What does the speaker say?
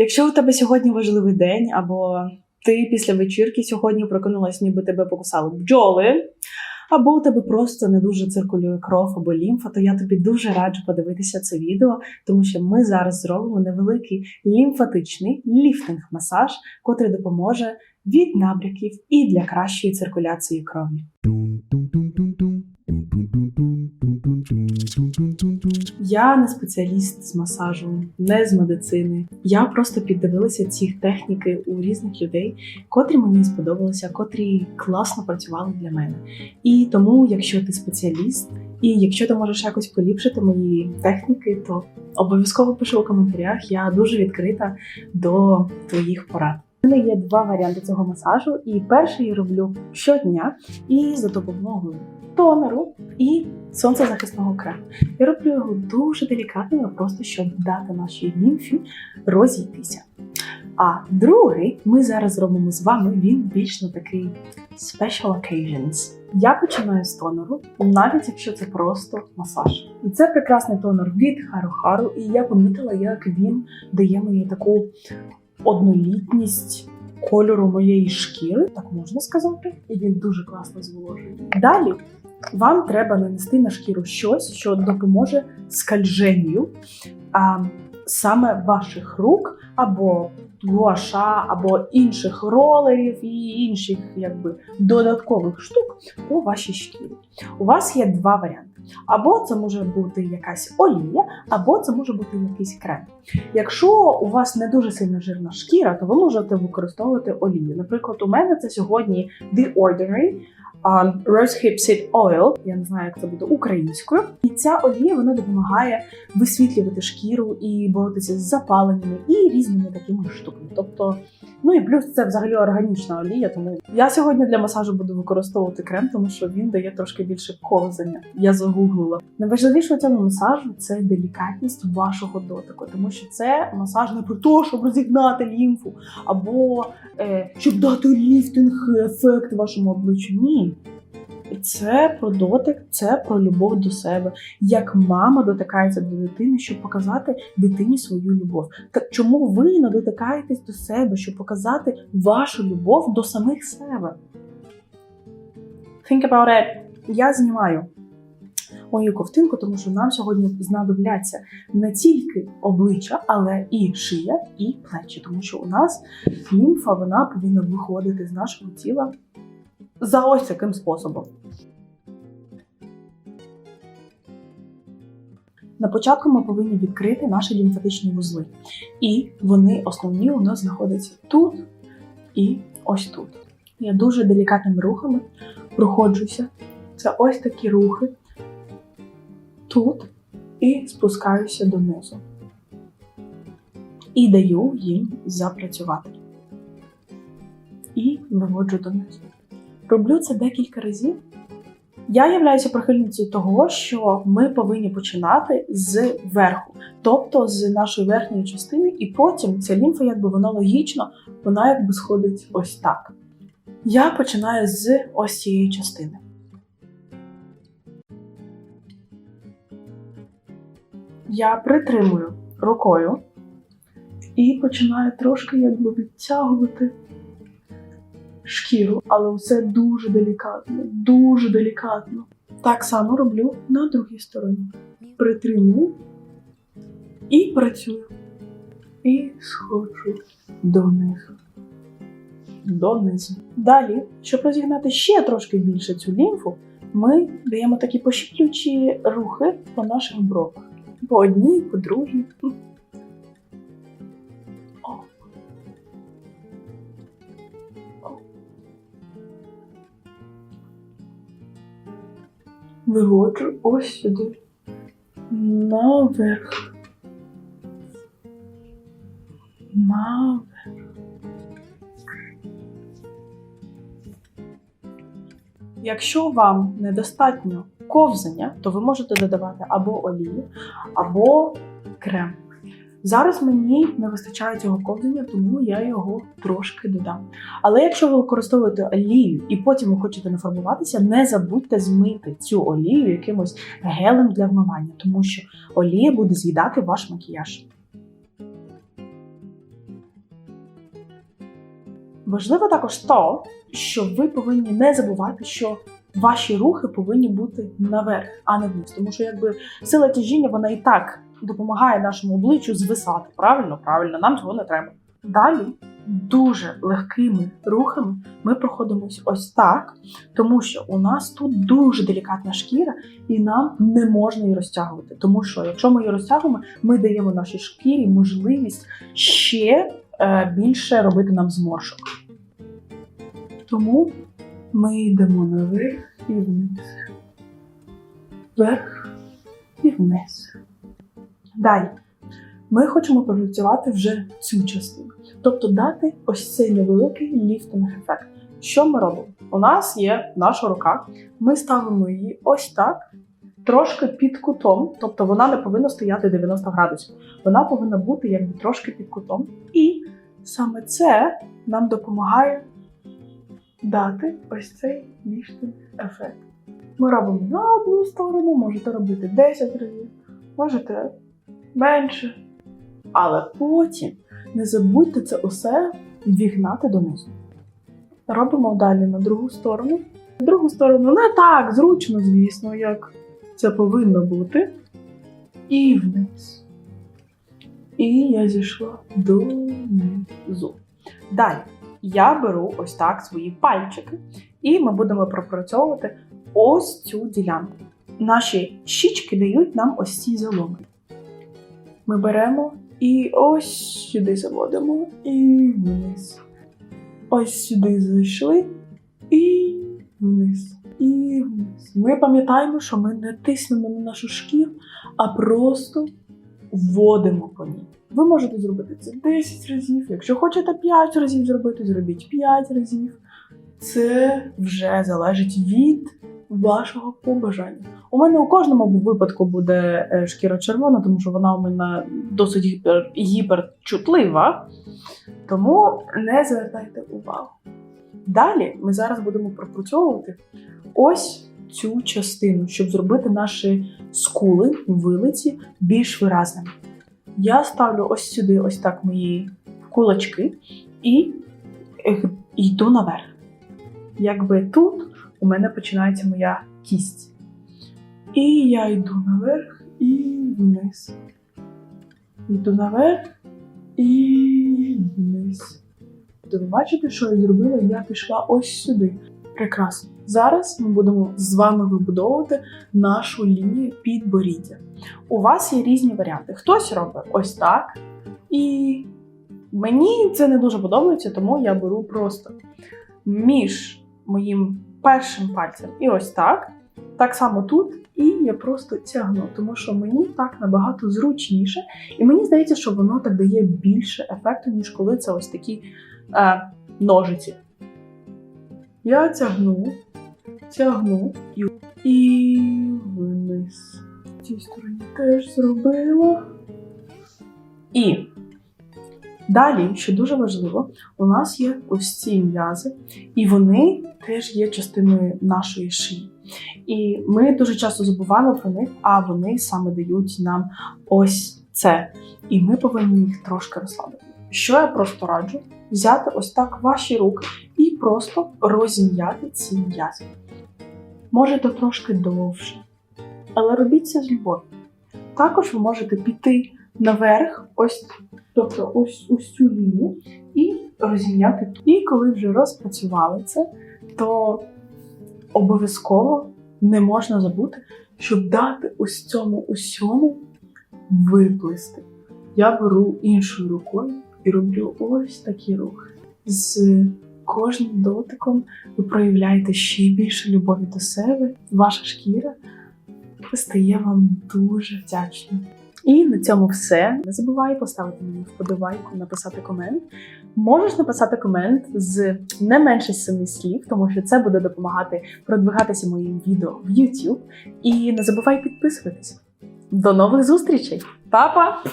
Якщо у тебе сьогодні важливий день, або ти після вечірки сьогодні прокинулась, ніби тебе покусали бджоли, або у тебе просто не дуже циркулює кров або лімфа, то я тобі дуже раджу подивитися це відео, тому що ми зараз зробимо невеликий лімфатичний ліфтинг-масаж, котрий допоможе від набряків і для кращої циркуляції крові. Я не спеціаліст з масажу, не з медицини. Я просто піддивилася ці техніки у різних людей, котрі мені сподобалися, котрі класно працювали для мене. І тому, якщо ти спеціаліст, і якщо ти можеш якось поліпшити мої техніки, то обов'язково пиши у коментарях. Я дуже відкрита до твоїх порад. У мене є два варіанти цього масажу, і перший я роблю щодня і за допомогою тонеру і сонцезахисного крему. Я роблю його дуже делікатним, просто щоб дати нашій лімфі розійтися. А другий ми зараз зробимо з вами. Він більш на такий special occasions. Я починаю з тонеру, навіть якщо це просто масаж. І це прекрасний тонер від Хару Хару, і я помітила, як він дає мені таку однолітність кольору моєї шкіри, так можна сказати, і він дуже класно зволожує. Далі вам треба нанести на шкіру щось, що допоможе скальженню а, саме ваших рук або гуаша, або інших ролерів і інших якби додаткових штук у вашій шкірі. У вас є два варіанти. Або це може бути якась олія, або це може бути якийсь крем. Якщо у вас не дуже сильно жирна шкіра, то ви можете використовувати олію. Наприклад, у мене це сьогодні The Ordinary Rosehip Seed Oil, я не знаю, як це буде українською. І ця олія вона допомагає висвітлювати шкіру і боротися з запаленнями і різними такими штуками. Тобто, ну і плюс це взагалі органічна олія. Тому я сьогодні для масажу буду використовувати крем, тому що він дає трошки більше ковзання. Я загуглила. Найважливіше у цьому масажу це делікатність вашого дотику, тому що це масаж не про те, щоб розігнати лімфу або е, щоб дати ліфтинг ефект вашому обличчю. Ні. Це про дотик, це про любов до себе. Як мама дотикається до дитини, щоб показати дитині свою любов. Так чому ви не дотикаєтесь до себе, щоб показати вашу любов до самих себе? Think about it. Я знімаю мою ковтинку, тому що нам сьогодні знадобляться не тільки обличчя, але і шия, і плечі, тому що у нас лімфа вона повинна виходити з нашого тіла за ось таким способом. На початку ми повинні відкрити наші лімфатичні вузли. І вони основні у нас знаходяться тут і ось тут. Я дуже делікатними рухами проходжуся. Це ось такі рухи тут і спускаюся донизу. І даю їм запрацювати. І виводжу донизу. Роблю це декілька разів. Я являюся прихильницею того, що ми повинні починати з верху, тобто з нашої верхньої частини, і потім ця лімфа, якби вона логічно, вона якби сходить ось так. Я починаю з ось цієї частини. Я притримую рукою і починаю трошки якби відтягувати шкіру, але все дуже делікатно, дуже делікатно. Так само роблю на другій стороні. Притримую і працюю. І сходжу донизу. Донизу. Далі, щоб розігнати ще трошки більше цю лімфу, ми даємо такі пощіплюючі рухи по наших бровах. По одній, по другій. О. виводжу ось сюди. Наверх. Наверх. Якщо вам недостатньо ковзання, то ви можете додавати або олію, або крем. Зараз мені не вистачає цього ковзання, тому я його трошки додам. Але якщо ви використовуєте олію і потім ви хочете нафарбуватися, не забудьте змити цю олію якимось гелем для вмивання, тому що олія буде з'їдати ваш макіяж. Важливо також то, що ви повинні не забувати, що ваші рухи повинні бути наверх, а не вниз. Тому що якби сила тяжіння вона і так допомагає нашому обличчю звисати. Правильно, правильно, нам цього не треба. Далі дуже легкими рухами ми проходимось ось так, тому що у нас тут дуже делікатна шкіра, і нам не можна її розтягувати. Тому що якщо ми її розтягуємо, ми даємо нашій шкірі можливість ще е, більше робити нам зморшок. Тому ми йдемо наверх і вниз. Вверх і вниз. Далі. Ми хочемо пропрацювати вже цю частину. Тобто дати ось цей невеликий ліфтинг ефект. Що ми робимо? У нас є наша рука, ми ставимо її ось так, трошки під кутом, тобто вона не повинна стояти 90 градусів. Вона повинна бути якби трошки під кутом. І саме це нам допомагає дати ось цей ліфтинг ефект. Ми робимо на одну сторону, можете робити 10 разів, можете менше. Але потім не забудьте це усе вігнати донизу. Робимо далі на другу сторону. На другу сторону не так зручно, звісно, як це повинно бути. І вниз. І я зійшла донизу. Далі я беру ось так свої пальчики, і ми будемо пропрацьовувати ось цю ділянку. Наші щічки дають нам ось ці заломи. Ми беремо і ось сюди заводимо і вниз. Ось сюди зайшли і вниз. І вниз. Ми пам'ятаємо, що ми не тиснемо на нашу шкіру, а просто вводимо по ній. Ви можете зробити це 10 разів. Якщо хочете 5 разів зробити, зробіть 5 разів. Це вже залежить від вашого побажання. У мене у кожному випадку буде е, шкіра червона, тому що вона у мене досить гіпер, гіперчутлива. Тому не звертайте увагу. Далі ми зараз будемо пропрацьовувати ось цю частину, щоб зробити наші скули, вилиці більш виразними. Я ставлю ось сюди, ось так мої кулачки, і е, йду наверх. Якби тут у мене починається моя кість. І я йду наверх і вниз. Йду наверх і вниз. Ви бачите, що я зробила? Я пішла ось сюди. Прекрасно. Зараз ми будемо з вами вибудовувати нашу лінію підборіддя. У вас є різні варіанти. Хтось робить ось так. І мені це не дуже подобається, тому я беру просто між моїм першим пальцем і ось так. Так само тут, і я просто тягну, тому що мені так набагато зручніше, і мені здається, що воно так дає більше ефекту, ніж коли це ось такі е, ножиці. Я тягну, тягну і, вниз. В цій стороні теж зробила. І далі, що дуже важливо, у нас є ось ці м'язи, і вони теж є частиною нашої шиї. І ми дуже часто забуваємо про них, а вони саме дають нам ось це. І ми повинні їх трошки розслабити. Що я просто раджу? Взяти ось так ваші руки і просто розім'яти ці м'язи. Можете трошки довше, але робіть це з любов'ю. Також ви можете піти наверх, ось, тобто ось, ось цю лінію, і розім'яти. І коли вже розпрацювали це, то обов'язково не можна забути, щоб дати ось цьому усьому виплисти. Я беру іншою рукою і роблю ось такі рухи. З кожним дотиком ви проявляєте ще більше любові до себе, ваша шкіра стає вам дуже вдячною. І на цьому все. Не забувай поставити мені вподобайку, написати комент. Можеш написати комент з не менше семи слів, тому що це буде допомагати продвигатися моїм відео в YouTube. І не забувай підписуватись. До нових зустрічей! Па-па!